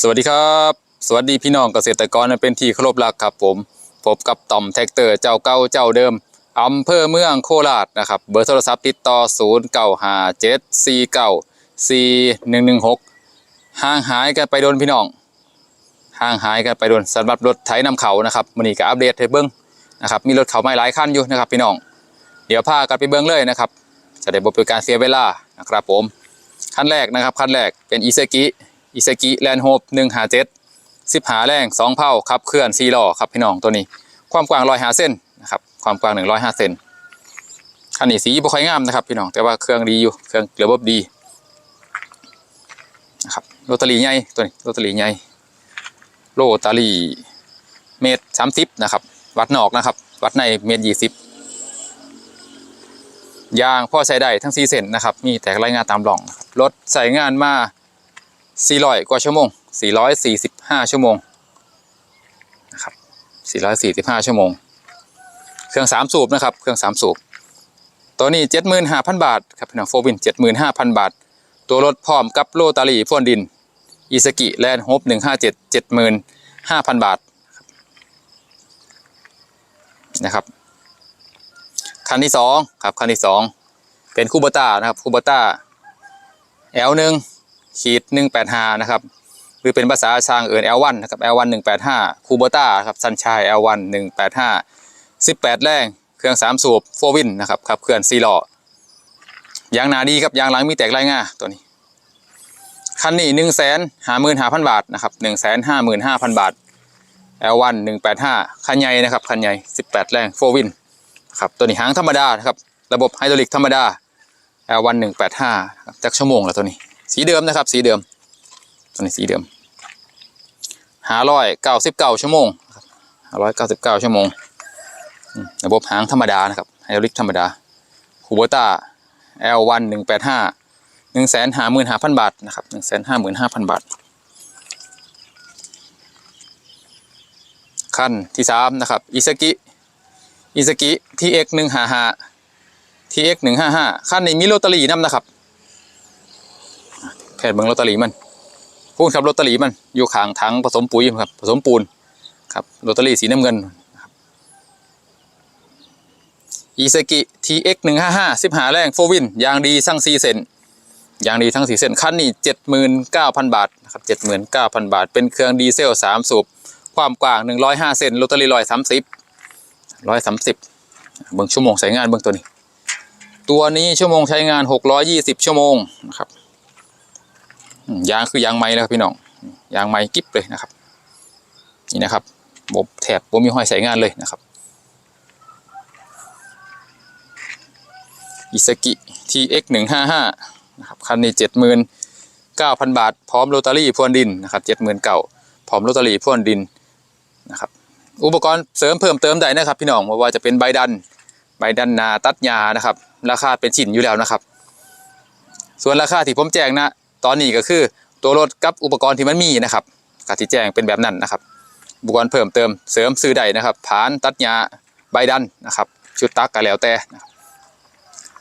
สวัสดีครับ สวัสดีพี่น้องเกษตรกรเป็นที่เคารพรักครับผมพบกับต่อมแท็กเตอร์เจ้าเก่าเจ้าเดิมอำเภอเมืองโคราชนะครับเบอร์โทรศัพท์ติดต่อ 0 9 5 7 4 9 4 1 1 6 ห่างหายกันไปโดนพี่น้อง ห่างหายกันไปโดนสำหรับรถไถนำเขานะครับมันนี้ก็อัปเดตให้เบิ้งนะครับมีรถเขาไม่หลายคันอยู่นะครับพี่น้อง เดี๋ยวพากันไปเบิ้งเลยนะครับจะได้บ่เป็นการเสียเวลานะครับผมคันแรกนะครับคันแรกเป็นอิเซกิ อิเซกิแลนด์โฮปหนึ่งหาเจ็ดสิบหาแรงสองเผาขับเคลื่อนซีล้อครับพี่น้องตัวนี้ ความกว้างร้อยหาเส้นนะครับความกว้างหนึ่งร้อยห้าเซนคันนี้สีบ่ค่อยงามนะครับพี่น้องแต่ว่าเครื่องดีอยู่เครื่องระบบดีนะครับโรตารี่ใหญ่ตัวนี้โรตารี่ใหญ่โรตารีเมตรสามสิบนะครับ วัดนอกนะครับ วัดในเมตรยี่สิบยางพ่อใช้ได้ทั้ง4เส้นนะครับ มีแตกรายงานตามหล่องรถใช้งานมา 400 กว่าชั่วโมง 445 ชั่วโมงนะครับ445 ชั่วโมง เครื่อง 3 สูบนะครับ เครื่อง 3 สูบ ตัวนี้ 75,000 บาทครับพี่น้องโฟวิน 75,000 บาท ตัวรถพร้อมกับโลตารี่พ่นดิน อิสกิแลนด์โฮป157 75,000 บาทนะครับ คันที่สองครับ คันที่สองเป็นคูเบต้านะครับคูเบต้า L หนึ่ง ขีดหนึ่งแปดห้านะครับหรือเป็นภาษาช่างเอิญ L1 นะครับ L1 หนึ่งแปดห้าคูเบต้าครับซันชาย L1 หนึ่งแปดห้าสิบแปดแรงเครื่องสามสูบโฟวินนะครับขับเคลื่อนซีล้อยางหนาดีครับยางหลังมีแตกลายง่าตัวนี้ คันนี้หนึ่งแสนห้าหมื่นห้าพันบาทนะครับหนึ่งแสนห้าหมื่นห้าพันบาท L1 หนึ่งแปดห้าคันใหญ่นะครับคันใหญ่สิบแปดแรงโฟวินครับตัวนี้หางธรรมดานะครับระบบไฮดรอลิกธรรมดา L1 185ครับจักชั่วโมงล้วตัวนี้ สีเดิมนะครับ สีเดิมตัวนี้สีเดิม599ชั่วโมงครับ599ชั่วโมง ระบบหางธรรมดานะครับไฮดรอลิกธรรมดาคูโบต้า L1 185 155,000 บาทนะครับ 155,000 บาท ขั้นที่สามนะครับอิซากิอิซากิ TX หนึ่งห้าห้า TX หนึ่งห้าห้าคันนี้มีโรตารี่นํนะครับ แพทย์เบิ่งโรตารี่มันพูดครับโรตารี่มันอยู่ข้างถังผสมปุ๋ยครับผสมปูนครับโรตารี่สีน้ำเงินครับอิซากิ TX หนึ่งห้าห้าสิบหาแรงโฟวินยางดีทั้งสี่เซนยางดีทั้งสี่เซนคันนี้เจ็ดหมื่นเก้าพันบาทนะครับเจ็ดหมื่นเก้าพันบาท เป็นเครื่องดีเซลสามสูบ ความกว้างหนึ่งร้อยห้าเซนโรตารี่ร้อยสามสิบร้อยสามสิบเบิ่งชั่วโมงใช้งานเบิ่งตัวนี้ ตัวนี้ชั่วโมงใช้งานหกร้อยยี่สิบชั่วโมงนะครับ ยางคือยางไม้แล้วครับพี่น้องยางไม้กิ๊บเลยนะครับ นี่นะครับบบแถบบ่มีห้อยใส่งานเลยนะครับอิสกิ TX หนึ่งห้าห้านะครับคันนี้เจ็ดหมื่นเก้าพันบาท พร้อมโรตารี่พ่วนดินนะครับเจ็ดหมื่นเก้าพร้อมโรตารี่พ่วนดินนะครับ อุปกรณ์เสริมเพิ่มเติมได้นะครับ พี่น้องไม่ว่าจะเป็นใบดันใบดันนาตัดหญ้านะครับ ราคาเป็นชิ้นอยู่แล้วนะครับ ส่วนราคาที่ผมแจ้งนะ ตอนนี้ก็คือตัวรถกับอุปกรณ์ที่มันมีนะครับกที่แจ้งเป็นแบบนั้นนะครับ อุปกรณ์เพิ่มเติมเสริมซื้อได้นะครับผานตัดหญ้าใบดันนะครับ ชุดตักก็แล้วแต่นะครับ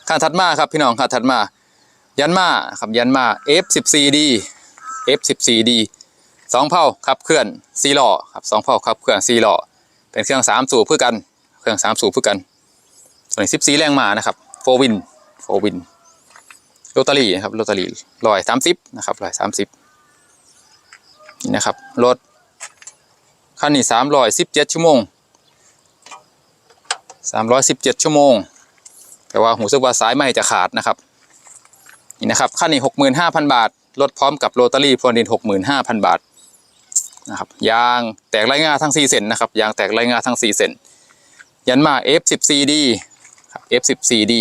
ขั้นถัดมาครับพี่น้องขั้นถัดมา ยันมาครับยันมา F14D F14D สองเผาขับเคลื่อนซีล้อครับสองเผาขับเคลื่อนซีล้อเป็นเครื่องสามสูบเพื่อกัน เครื่องสามสูบเพื่อกันส่วนสิบสี่แรงมานะครับโฟวินโฟวิน โรตารี่นะครับโรตารี่ร้อยสามสิบนะครับร้อยสามสิบนี่นะครับรถคันนี้สามร้อยสิบเจ็ดชั่วโมงสามร้อยสิบเจ็ดชั่วโมง แต่ว่าหูซึกว่าสายไม่จะขาดนะครับนี่นะครับคันนี้หกหมื่นห้าพันบาทรถพร้อมกับโรตารี่พรวนดินหกหมื่นห้าพันบาทนะครับยางแตกไรงาทั้ง4เซนนะครับยางแตกไรงาทั้ง4เซนยันมา F14D ครับ F14D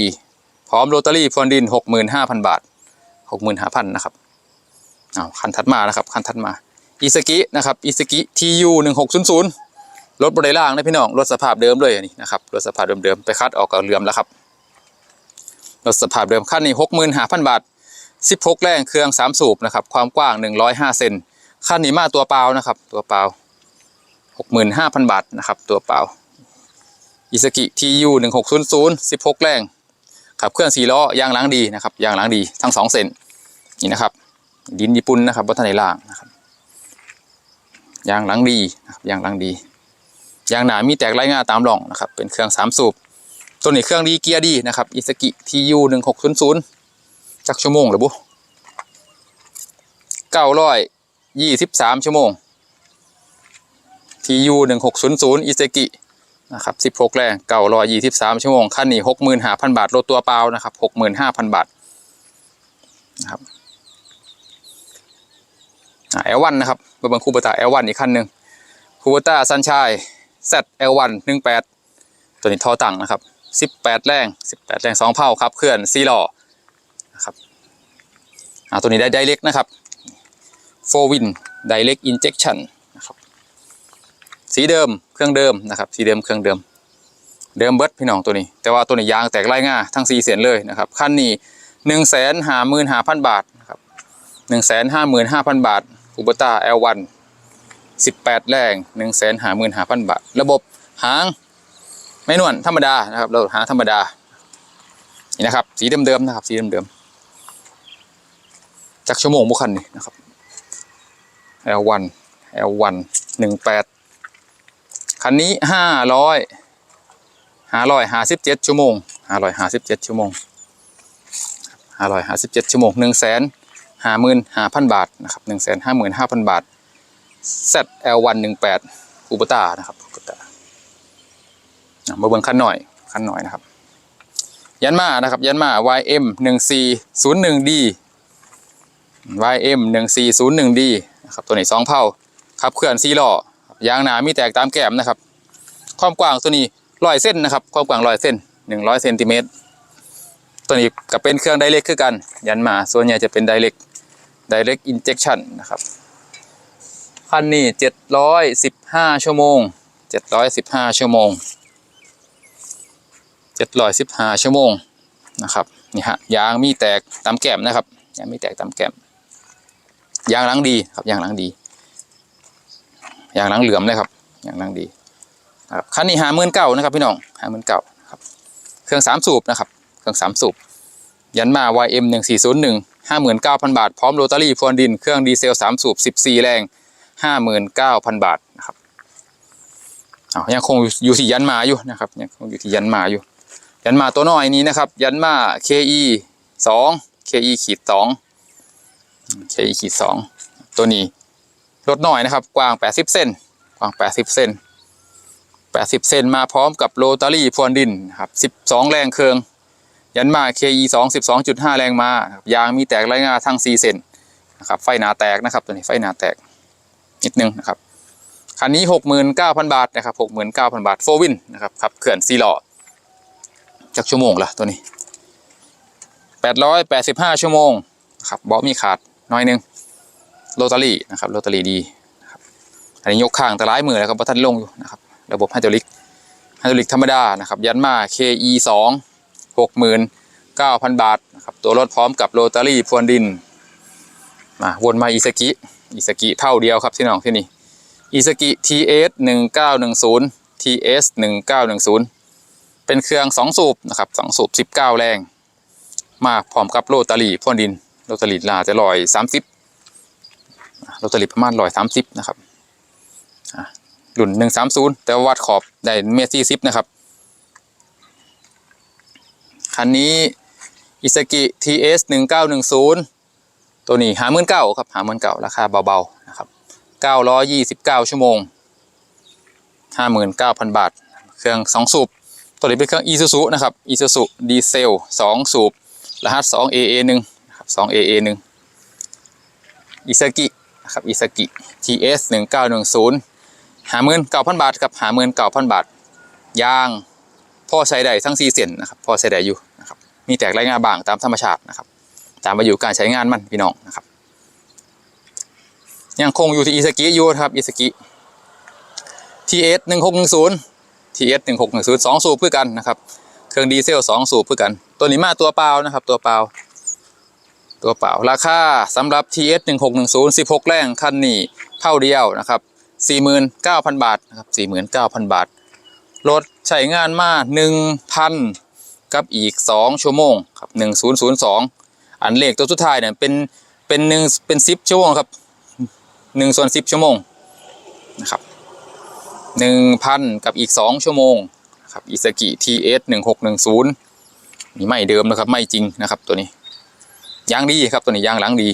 พร้อมโรตารี่พรวนดิน 65,000 บาท 65,000นะครับเอาคันถัดมานะครับคันถัดมาอิสกินะครับอิสกิ TU 1600รถบริล่างนะพี่น้องรถสภาพเดิมเลยนี่นะครับรถสภาพเดิมๆไปคัดออกกับเรือมแล้วครับรถสภาพเดิมคันนี้65,000บาท16แรงเครื่อง3สูบนะครับความกว้าง105เซนคันนี้มาตัวเปล่านะครับ ตัวเปล่าหกหมื่นห้าพันบาทนะครับ ตัวเปล่าอิสกิทียูหนึ่งหกศูนย์ศูนย์สิบหกแรง ขับเคลื่อนสี่ล้อยางล้างดีนะครับยางล้างดีทั้งสองเส้นนี่นะครับ ดินญี่ปุ่นนะครับวัฒนนล่างนะครับยางหลังดีนะครับยางหลังดียางหนามีแตกไล่ง่าตามร่องนะครับเป็นเครื่องสามสูบตัวนี้เครื่องดีเกียร์ดีนะครับอิสกิทียูหนึ่งหกศูนย์ศูนย์จักชั่วโมงหรือบุเก้าร้อยยี่สิบสามชั่วโมงทียูหนึ่งหกศูนย์ศูนย์อิสกิ นะครับสิบหกแรงเก้ารอยี่สิบสามชั่วโมงคันนี้หกหมื่นห้าพันบาทรถตัวเปล่านะครับหกหมื่นห้าพันบาทนะครับเอลวันนะครับเบอร์บังคูเบต้าเอลวันอีกคันหนึ่งคูเบต้าซันชัยแซดเอลวันหนึ่งแปดตัวนี้ทอตังนะครับสิบแปดแรงสิบแปดแรงสองเผาครับเคลื่อนซีล้อนะครับอ่าตัวนี้ได้ไดเ c กนะครับโฟวินไดเ c กอินเจ t ชันน สีเดิมเครื่องเดิมนะครับ สีเดิมเครื่องเดิม เดิมเบิร์ดพี่น้องตัวนี้ แต่ว่าตัวนี้ยางแตกไล่ง่าทั้งสี่เสียนเลยนะครับคันนี้หนึ่งแสนห้าหมื่นห้าพันบาทนะครับหนึ่งแสนห้าหมื่นห้าพันบาทคูเบต้าเอลวันสิบแปดแรงหนึ่งแสนห้าหมื่นห้าพันบาท ระบบหางไม่นวลธรรมดานะครับเราหาธรรมดานี่นะครับ สีเดิมๆนะครับ สีเดิมๆจากชั่วโมงบุคันนี่นะครับ L1 L1 หนึ่งแปด คันนี้ห้าร้อยห้าร้อยห้าสิบเจ็ดชั่วโมงห้าร้อยห้าสิบเจ็ดชั่วโมงห้าร้อยห้าสิบเจ็ดชั่วโมงหนึ่งแสนห้าหมื่นห้าพันบาทนะครับหนึ่งแสนห้าหมื่นห้าพันบาท ZL1 หนึ่งแปดอุปตานะครับอุปตามาเบิ่งคันหน่อยคันหน่อยนะครับ ยันมานะครับ ยันมา YM 1 4 0 1 D YM 1 4 0 1 D นะครับตัวนี้สองเผาขับเคลื่อนซีล้อ ยางหนามีแตกตามแก้มนะครับ ความกว้างตัวนี้ร้อยเส้นนะครับ ความกว้างร้อยเส้นหนึ่งร้อยเซนติเมตรตัวนี้ก็เป็นเครื่องไดเ c กคือกัน ยันมาส่วนใหญ่จะเป็นไดเ c กไดเ c กอินเจ t ชันนะครับคันนี้เจ็ดร้อยสิบห้าชั่วโมงเจ็ดร้อยสิบห้าชั่วโมงเจ็ดร้อยสิบห้าชั่วโมงนะครับนี่ฮะยางมีแตกตามแก้มนะครับยางมีแตกตามแก้มยางล้างดีครับยางล้างดี อย่างล้างเหลือมเลยครับ อย่างล้างดีครับคันนี้หาหมื่นเก้านะครับ พี่น้องหาหมื่นเก้าครับเครื่องสามสูบนะครับ เครื่องสามสูบยันมา YM หนึ่งสี่ศูนย์หนึ่งห้าหมื่นเก้าพันบาท พร้อมโรตารี่พรวนดิน เครื่องดีเซลสามสูบสิบสี่แรงห้าหมื่นเก้าพันบาทนะครับอ้ายังคงอยู่ที่ยันมาอยู่นะครับยังคงอยู่ที่ยันมาอยู่ ยันมาตัวน้อยนี้นะครับ ยันมา KE สอง KE ขีดสอง KE ขีดสองตัวนี้ รถน้อยนะครับ กว้าง 80 เซนกว้าง 80 เซน80 เซนมาพร้อมกับโรตารี่พรวนดินครับ12 แรงเครื่อง ยันมา KE 2 12.5 แรงมาครับยางมีแตกไรงาทั้ง 4 เซนนะครับไฟหนาแตกนะครับตัวนี้ไฟหนาแตกนิดนึงนะครับคันนี้ 69,000 บาทนะครับ69,000 บาทโฟวินนะครับขับเขื่อนซีล้อจักชั่วโมงละตัวนี้แปดร้อยแปดสิบห้าชั่วโมงนะครับบาะมีขาดน้อยนึง โรตารี่นะครับโรตารี่ดีนะครับอันนี้ยกข้างแต่ร้ายมือแล้วครับเพราะท่านลงอยู่นะครับระบบไฮดรอลิกไฮดรอลิกธรรมดานะครับยันมา KE สองหกหมื่นเก้าพันบาทนะครับตัวรถพร้อมกับโรตารี่พรวนดินมาวนมาอิสกิอิสกิเท่าเดียวครับที่น้องที่นี่อิสกิ TS หนึ่งเก้าหนึ่งศูนย์ TS หนึ่งเก้าหนึ่งศูนย์เป็นเครื่องสองสูบนะครับสองสูบสิบเก้าแรง มาพร้อมกับโรตารี่พ่นดิน โรตารี่ลาจะลอยสามสิบ โรตารี่ประมาณลอยสามสิบนะครับอะรุ่นหนึ่งสามศูนย์แต่ว่าวัดขอบได้เมตรสี่สิบนะครับ คันนี้อิสกิ TS หนึ่งเก้าหนึ่งศูนย์ตัวนี้หาหมื่นเก้าครับหาหมื่นเก้าราคาเบาๆนะครับเก้าร้อยยี่สิบเก้าชั่วโมงห้าหมื่นเก้าพันบาท เครื่องสองสูบตัวนี้เป็นเครื่อง Isuzu นะครับ Isuzu ดีเซล2สูบรหัส 2AA 1นะครับ 2AA 1อิซากิ นะครับอิซากิ TS 1910หาหมื่นเก้าพันบาทครับหาหมื่นเก้าพันบาท ยางพ่อใช้ได้ทั้ง4เส้นนะครับพ่อใช้ได้อยู่นะครับมีแตกไรงาบางตามธรรมชาตินะครับ ตามอายุการใช้งานมันพี่น้องนะครับยังคงอยู่ที่อิซากิอยู่ครับอิซากิ TS 1610 TS 1 6 1 0 2สูบเพื่อกันนะครับเครื่องดีเซล 2 สูบเพื่อกัน ตัวนี้มาตัวเปล่านะครับ ตัวเปล่า ตัวเปล่าราคาสำหรับ TS 1 6 1 0 16 แรงคันนี้เท่าเดียวนะครับ 49,000 บาทนะครับ49,000 บาท รถใช้งานมา 1,000 กับอีก 2 ชั่วโมงครับ1002 อันเลขตัวสุดท้ายเนี่ยเป็นเป็นหนึ่งเป็น 10 ชั่วโมงครับ1ส่วน10 ชั่วโมงนะครับหนึ่งพันกับอีกสองชั่วโมงครับอิสกิ TS หนึ่งหกหนึ่งศูนย์นี่ไม่เดิมนะครับไม่จริงนะครับตัวนี้ ยางดีครับตัวนี้ยางหลังดี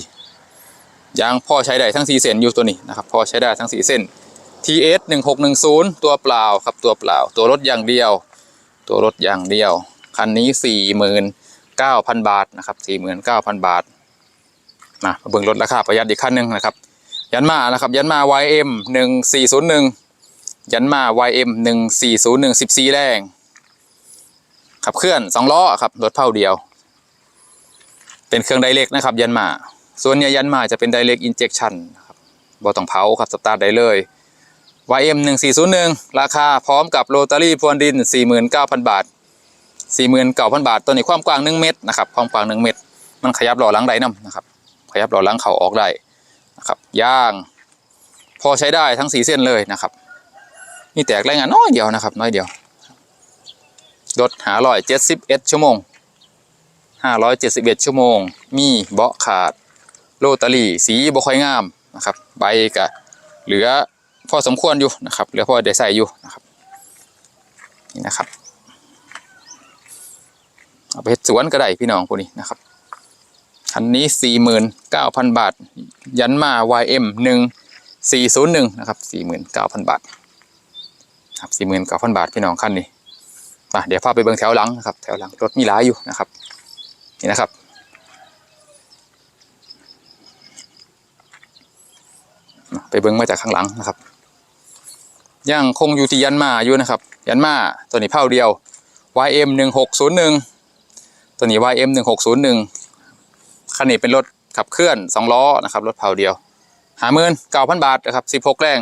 ยางพ่อใช้ได้ทั้งสี่เส้นอยู่ตัวนี้นะครับพ่อใช้ได้ทั้งสี่เส้น TS หนึ่งหกหนึ่งศูนย์ตัวเปล่าครับตัวเปล่า ตัวรถอย่างเดียว ตัวรถอย่างเดียว คันนี้สี่หมื่นเก้าพันบาทนะครับสี่หมื่นเก้าพันบาทมาเบิ่งรถราคาประหยัดอีกคันหนึ่งนะครับ ยันมานะครับ ยันมา YM หนึ่งสี่ศูนย์หนึ่งยันมา YM หนึ่งสี่ศูนย์หนึ่งสิบสี่แรงขับเคลื่อนสองล้อครับรถเท่าเดียว เป็นเครื่องไดเรกนะครับ ยันมาส่วนเนี่ยยันมาจะเป็นไดเรกอินเจ t ชันครับบอต้องเผาครับสตาร์ทได้เลย YM หนึ่งสี่ศูนย์หนึ่งราคาพร้อมกับโรตารี่พรวนดินสี่หมื่นเก้าพันบาทสี่หมื่นเก้าพันบาท ตัวนี้ความกว้างหนึ่งเมตรนะครับความกว้างหนึ่งเมตร มันขยับหล่อหลังได้นํนะครับ ขยับหล่อหลังเข่าออกได้นะครับย่าง พอใช้ได้ทั้งสีเส้นเลยนะครับมีแตกแรงงานน้อยเดียวนะครับน้อยเดียวรถหาร้อยเจ็ดสิบเอ็ดชั่วโมง ห้าร้อยเจ็ดสิบเอ็ดชั่วโมง มีเบาะขาด โรตารี่สีบ่ค่อยงามนะครับ ใบกะเหลือพอสมควรอยู่นะครับเหลือพอได้ใส่อยู่นะครับนี่นะครับเอาไปเฮ็ดสวนก็ได้พี่น้องพวกนี้นะครับคันนี้สี่หมื่นเก้าพันบาท ยันมา YM หนึ่งสี่ศูนย์หนึ่งนะครับสี่หมื่นเก้าพันบาทครับสี่หมื่นเก้าพันบาทพี่น้องคันนี้มาเดี๋ยวพาไปเบิ่งแถวหลังนะครับ แถวหลังรถมีหลายอยู่นะครับ นี่นะครับ ไปเบิ่งมาจากข้างหลังนะครับยังคงอยู่ที่ยันมาอยู่นะครับ ยันมาตัวนี้เผ่าเดียว YM หนึ่งหกศูนย์หนึ่งตัวนี้ YM หนึ่งหกศูนย์หนึ่งคันนี้เป็นรถขับเคลื่อนสองล้อนะครับรถเผาเดียวหาเมินเก้าพันบาทนะครับสิบหกแรง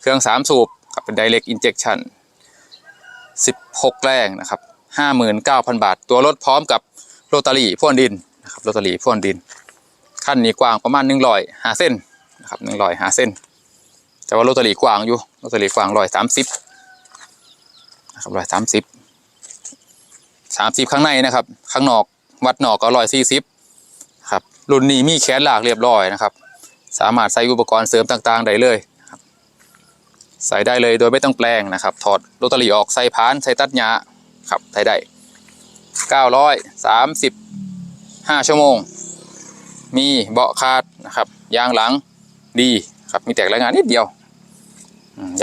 เครื่องสามสูบกับเป็น direct injection สิบหกแรงนะครับห้าหมื่นเก้าพันบาท ตัวรถพร้อมกับ โรตารีพ่นดินนะครับโรตารีพ่นดินคันนี้กว้างประมาณหนึ่งร้อยหาเส้นนะครับหนึ่งร้อยหาเส้น แต่ว่าโรตารีกว้างอยู่โรตารีกว้างร้อยสามสิบนะครับร้อยสามสิบสามสิบข้างในนะครับ ข้างนอกวัดนอกก็ร้อยสี่สิบครับรุ่นนี้มีแขนหลากเรียบร้อยนะครับ สามารถใส่อุปกรณ์เสริมต่างๆได้เลยใส่ได้เลยโดยไม่ต้องแปลงนะครับ ถอดโรตารีออกใส่พาน ใส่ตัดหญ้าครับใส่ได้ 935 ชั่วโมง มีเบาะคาดนะครับ ยางหลังดีครับ มีแตกรายงานนิดเดียว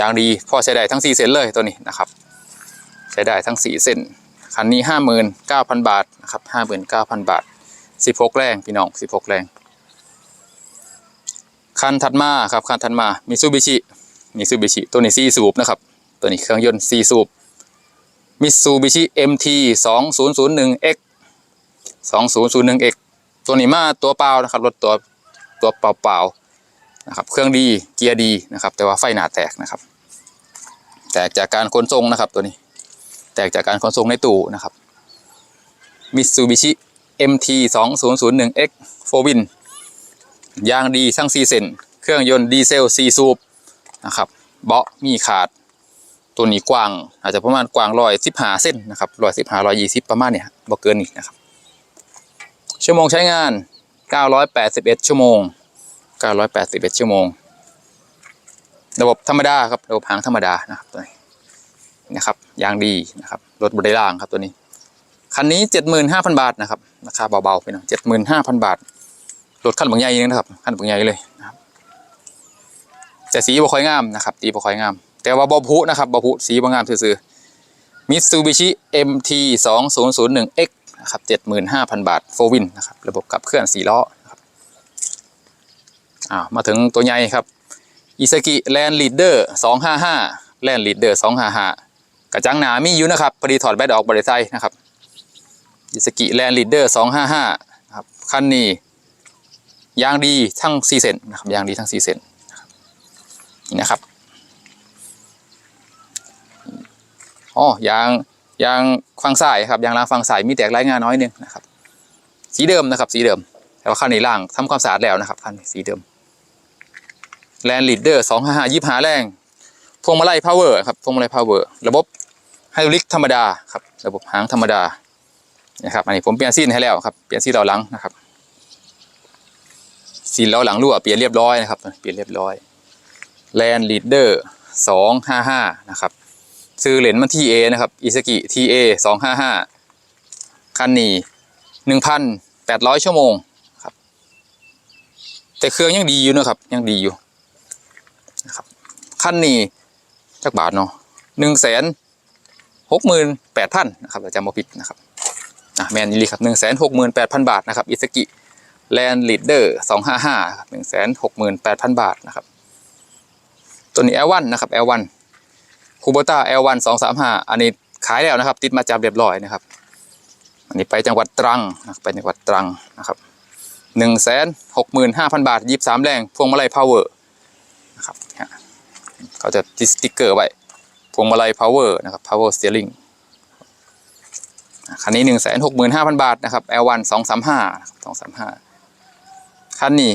ยางดีพอใช้ได้ทั้ง 4 เส้นเลยตัวนี้นะครับ ใช้ได้ทั้ง 4 เส้น คันนี้ 59,000 บาทนะครับ59,000 บาทสิบหกแรงพี่น้องสิบหกแรง คันถัดมาครับ คันถัดมามิซูบิชิมิซูบิชิตัวนี้ซีสูบนะครับ ตัวนี้เครื่องยนต์ซีสูบ มิซูบิชิ MT สองศูนย์ศูนย์หนึ่ง X สองศูนย์ศูนย์หนึ่ง X ตัวนี้มาตัวเปล่านะครับรถตัวตัวเปล่าๆนะครับเครื่องดีเกียร์ดีนะครับแต่ว่าไฟหนาแตกนะครับ แตกจากการขนส่งนะครับตัวนี้ แตกจากการขนส่งในตู้นะครับมิซูบิชิ MT 2 0 0 1 X 4 Win ยางดีทั้ง4เส้นเครื่องยนต์ดีเซล4สูบนะครับเบาะมีขาด ตัวนี้กว้าง อาจจะประมาณกว้างร้อยสิบห้าเส้นนะครับร้อยสิบห้าร้อยยี่สิบประมาณเนี้ยบ่เกินนี้นะครับ ชั่วโมงใช้งาน981ชั่วโมง981ชั่วโมง ระบบธรรมดาครับระบบหางธรรมดานะครับตัวนี้นะครับยางดีนะครับรถบดได้ล่างครับตัวนี้คันนี้เจ็ดหมื่นห้าพันบาทนะครับราคาเบาๆไปหน่อยเจ็ดหมื่นห้าพันบาทรถคันบางใหญ่นึงนะครับคันบางใหญ่เลยนะครับแต่สีบ่ค่อยงามนะครับสีบ่ค่อยงาม แต่ว่าบ่พุนะครับบ่พุสีบ่งงามซื่อๆมิตซูบิชิ MT 2 0 0 1 X นะครับเจ็ดหมื่นห้าพันบาทโฟวินนะครับระบบขับเคลื่อนสี่ล้อนะครับอ้าวมาถึงตัวใหญ่ครับอิซากิแลนด์ลีดเดอร์สองห้าห้าแลนด์ลีดเดอร์สองห้าห้ากระจังหนามีอยู่นะครับพอดีถอดแบตออกบริไซนะครับอิสกิแลนด์ลีดเดอร์สองห้าห้าครับคันนี้ยางดีทั้งสี่เซนนะครับยางดีทั้งสี่เซนนี่นะครับ อ๋อยางยางฟังสายครับยางล้างฟังสายมีแตกไรายงานน้อยนึงนะครับ สีเดิมนะครับ สีเดิม แต่ว่าคันนี้ล่างทำความสะอาดแล้วนะครับคันสีเดิมแลนด์ลีดเดอร์สองห้าห้ายี่ห้าแรงพวงมาลัยพาวเวอร์ครับพวงมาลัยพาวเวอร์ระบบไฮดรอลิกธรรมดาครับระบบหางธรรมดานะครับอันนี้ผมเปลี่ยนซีนให้แล้วครับเปลี่ยนซีนล้อหลังนะครับซีนล้อหลังรั่วเปลี่ยนเรียบร้อยนะครับเปลี่ยนเรียบร้อย Land Leader 255นะครับ ซื้อเหรียญมันที่ A นะครับอิสกิ TA 255คันนี้1,800ชั่วโมงครับ แต่เครื่องยังดีอยู่นะครับ ยังดีอยู่นะครับคันนี้จักบาทเนาะหนึ่งแสนหกหมื่นแปดพันนะครับเราจะมาผิดนะครับอะแมนยูรีครับหนึ่งแสนหกหมื่นแปดพันบาทนะครับอิสกิแลนด์ลีดเดอร์สองห้าห้าหนึ่งแสนหกหมื่นแปดพันบาทนะครับ ตัวนี้ L1 นนะครับ L1 คูโบต้า L1 สองสามห้าอันนี้ขายแล้วนะครับ ติดมาจับเรียบร้อยนะครับ อันนี้ไปจังหวัดตรังนะไปจังหวัดตรังนะครับหนึ่งแสนหกหมื่นห้าพันบาทยี่สามแรง พวงมาลัยพาวเวอร์นะครับเขาจะติดสติ๊กเกอร์ไว้ พวงมาลัยพาวเวอร์นะครับ power steering คันนี้หนึ่งแสนหกหมื่นห้าพันบาทนะครับ L1 สองสามห้าสองสามห้าคันนี้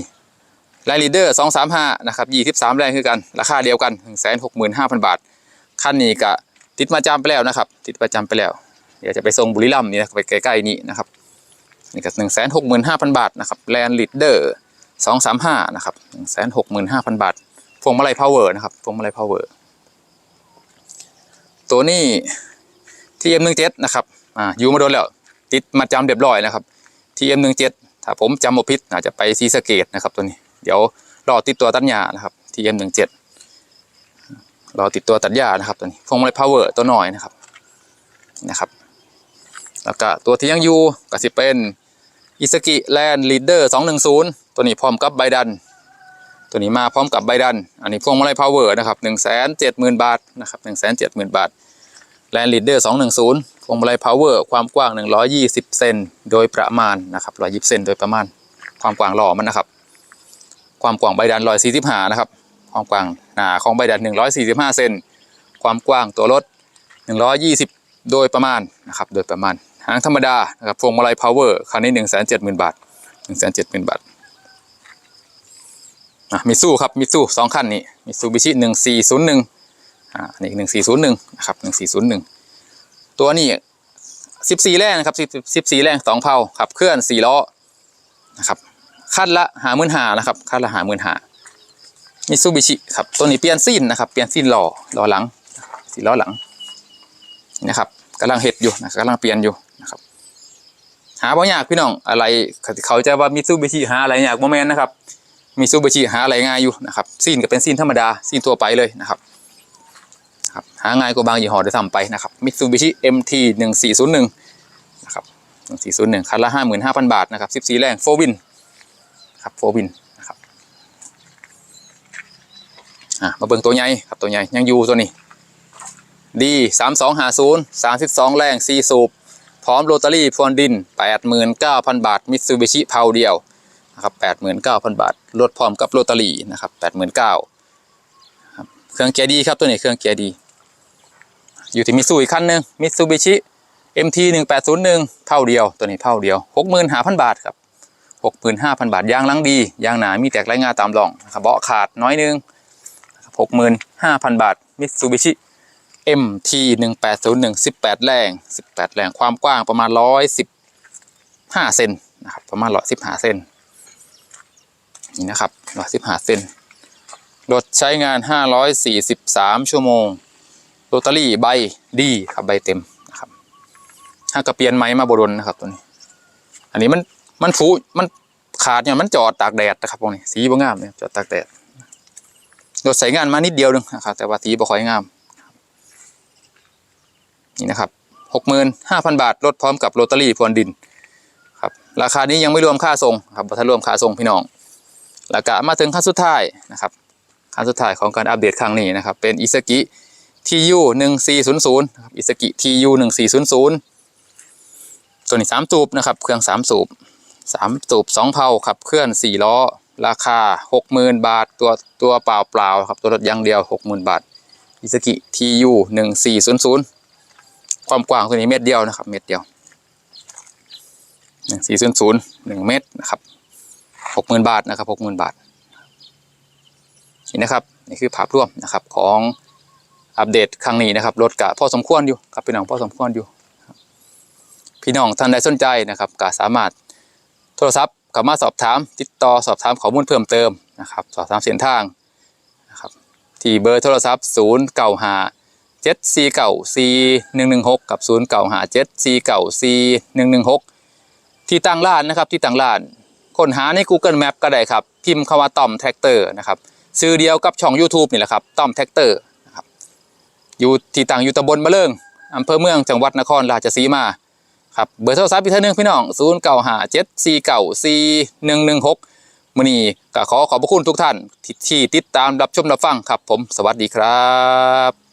ไลลีเดอร์สองสามห้านะครับยี่สิบสามแรงคือกัน ราคาเดียวกันหนึ่งแสนหกหมื่นห้าพันบาท คันนี้ก็ติดมาจำไปแล้วนะครับ ติดประจำไปแล้ว เดี๋ยวจะไปส่งบุรีรัมย์นี่นะไปใกล้ๆนี้นะครับนี่ก็หนึ่งแสนหกหมื่นห้าพันบาทนะครับแลนด์ลีดเดอร์สองสามห้านะครับหนึ่งแสนหกหมื่นห้าพันบาทพวงมาลัยพาวเวอร์นะครับพวงมาลัยพาวเวอร์ตัวนี้ทีเอ็มหนึ่งเจ็ดนะครับอ่าอยู่มาโดนแล้ว ติดมาจำเรียบร้อยนะครับทีเอ็มหนึ่งเจ็ดถ้าผมจำไม่ผิดอาจจะไปซีสเกตนะครับตัวนี้ เดี๋ยวรอติดตัวตัญญานะครับทีเอ็มหนึ่งเจ็ด เรอติดตัวตัดหญ้านะครับ ตัวนี้พวงมาลัยพาวเวอร์ตัวหน่อยนะครับนะครับ แล้วก็ตัวที่ยังอยู่ก็สิเป็นอิสกิแลนด์ลีดเดอร์210ตัวนี้พร้อมกับใบดัน ตัวนี้มาพร้อมกับใบดัน อันนี้พวงมาลัยพาวเวอร์นะครับ170,000บาทนะครับ170,000บาทแลนด์ลีดเดอร์210พวงมาลัยพาวเวอร์ความกว้าง120เซนโดยประมาณนะครับ120เซนโดยประมาณ ความกว้างหล่อมันนะครับ ความกว้างใบดัน145นะครับ ความกว้างหนาของใบดัน145 เซนความกว้างตัวรถ 120 โดยประมาณนะครับโดยประมาณหางธรรมดานะครับพวงมาลัยพาวเวอร์คันนี้ 170,000 บาท 170,000 บาทอะมิซูครับมิซูสองคันนี้มิซูบิชิ1401อ่าอันนี้1401นะครับ1401ตัวนี้14แรงนะครับ10 14แรงสองเพาขับเคลื่อน4ล้อนะครับคันละหาหมื่นหานะครับคันละหาหมื่นหา มิซูบิชิครับตัวนี้เปลี่ยนซีนนะครับเปลี่ยนซีนล้อล้อหลังสีล้อหลังนะครับกำลังเห็ดอยู่นะกำลังเปลี่ยนอยู่นะครับ หาบ่ยากพี่น้องอะไรเขาจะว่ามิซูบิชิหาอะไรยากโมเมนนะครับมิซูบิชิหาอะไรง่ายอยู่นะครับซีนก็เป็นซีนธรรมดาซีนทั่วไปเลยนะครับครับหาง่ายกว่าบางยี่ห้อด้วยซ้ำไปนะครับมิซูบิชิ MT หนึ่งสี่ศูนย์หนึ่งนะครับหนึ่งสี่ศูนย์หนึ่งคันละห้าหมื่นห้าพันบาทนะครับสิบสี่แรงโฟวินครับโฟวินนะครับ อะมาเบิ่งตัวใหญ่ครับตัวใหญ่ยังอยู่ตัวนี้ดีสามสองหาศูนย์สามสิบสองแรงสี่สูบ พร้อมโรตารี่พรวนดินแปดหมื่นเก้าพันบาทมิตซูบิชิเพาเดียวนะครับแปดหมื่นเก้าพันบาทรถพร้อมกับโรตารี่นะครับแปดหมื่นเก้าเครื่องเกียร์ดีครับตัวนี้เครื่องเกียร์ดี อยู่ที่มิตซูอีกคันหนึ่งมิตซูบิชิ MT หนึ่งแปดศูนย์หนึ่งเท่าเดียวตัวนี้เท่าเดียวหกหมื่นห้าพันบาทครับหกหมื่นห้าพันบาทยางลังดียางหนามีแตกไรงาตามรองนะครับเบาะขาดน้อยนึง หกหมื่นห้าพันบาทมิตซูบิชิ MT หนึ่งแปดศูนย์หนึ่งสิบแปดแรงสิบแปดแรง ความกว้างประมาณร้อยสิบห้าเซนนะครับ ประมาณร้อยสิบห้าเซนนี่นะครับร้อยสิบห้าเซนรถใช้งานห้าร้อยสี่สิบสามชั่วโมงโรตารี่ใบดีครับใบเต็มนะครับถ้ากระเปียนไม้มาบดนนะครับตัวนี้ อันนี้มันมันฟูมันขาดเนี่ยมันจอดตากแดดนะครับพวกนี้สีบ่งามเนี่ยจอดตากแดด รถใช้งานมานิดเดียวนึงนะครับแต่ว่าสีบ่ค่อยงาม นี่นะครับหกหมื่นห้าพันบาทลดพร้อมกับโรตารี่พรวนดินครับราคานี้ยังไม่รวมค่าส่งครับถ้ารวมค่าส่งพี่น้องแล้วก็มาถึงขั้นสุดท้ายนะครับขั้นสุดท้ายของการอัปเดตครั้งนี้นะครับ เป็นอิสกิ TU หนึ่งสี่ศูนย์ศูนย์อิสกิ TU หนึ่งสี่ศูนย์ศูนย์ตัวนี้สามสูบนะครับ เครื่องสามสูบสามสูบสองเพาขับเคลื่อนสี่ล้อ ราคาหกหมื่นบาท ตัวตัวเปล่าเปล่าครับตัวรถยางเดียวหกหมื่นบาทอิสกิ TU หนึ่งสี่ศูนย์ศูนย์ความกว้างตัวนี้เมตรเดียวนะครับ เมตรเดียวหนึ่งสี่ศูนย์ศูนย์หนึ่งเมตรนะครับหกหมื่นบาทนะครับหกหมื่นบาทนี่นะครับนี่คือภาพรวมนะครับของอัปเดตครั้งนี้นะครับรถกะพอสมควรอยู่ครับพี่น้องพอสมควรอยู่ พี่น้องท่านใดสนใจนะครับก็สามารถโทรศัพท์ เข้ามาสอบถามติดต่อสอบถามข้อมูลเพิ่มเติมนะครับสอบถามเส้นทางนะครับที่เบอร์โทรศัพท์ 0 9 5 7 4 9 4 1 1 6 กับ 0 9 5 7 4 9 4 1 1 6 ที่ตั้งร้านนะครับที่ตั้งร้านค้นหาใน Google Map ก็ได้ครับ พิมพ์คำว่าต้อมแท็กเตอร์นะครับซื้อเดียวกับช่อง YouTube นี่แหละครับต้อมแท็กเตอร์นะครับอยู่ที่ตั้งอยู่ตำบลมะเริงอำเภอเมืองจังหวัดนครราชสีมา ครับเบอร์โทรศัพท์อีกท่านึงพี่น้อง0 9 5 7 4 9 4 1 1 6มื้อนี้ก็ขอขอบพระคุณทุกท่านที่ติดตามรับชมรับฟังครับผมสวัสดีครับ